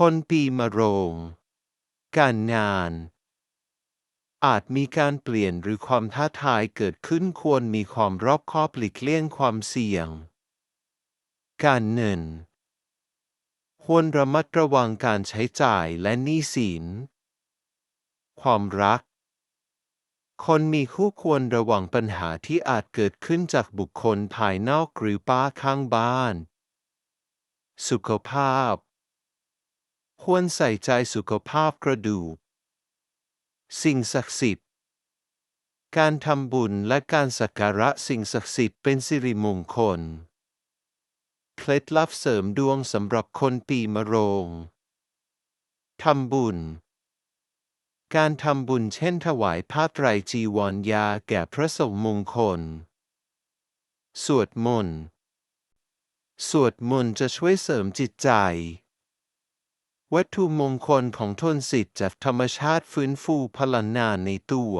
คนปีมะโรง การงาน อาจมีการเปลี่ยนหรือความท้าทายเกิดขึ้นควรมีความรอบคอบหลีกเลี่ยงความเสี่ยง การเงิน ควรระมัดระวังการใช้จ่ายและหนี้สิน ความรัก คนมีคู่ควรระวังปัญหาที่อาจเกิดขึ้นจากบุคคลภายนอกหรือป้าข้างบ้าน สุขภาพ ควรใส่ใจสุขภาพกระดูก สิ่งศักดิ์สิทธิ์ การทำบุญและการสักการะสิ่งศักดิ์สิทธิ์เป็นสิริมงคล เคล็ดลับเสริมดวงสำหรับคนปีมะโรง ทำบุญ การทำบุญเช่นถวายผ้าไตรจีวรยาแก่พระสงฆ์มงคล สวดมนต์ สวดมนต์จะช่วยเสริมจิตใจ วัตถุมงคลของทนสิทธิ์จากธรรมชาติฟื้นฟูพลังงานในตัว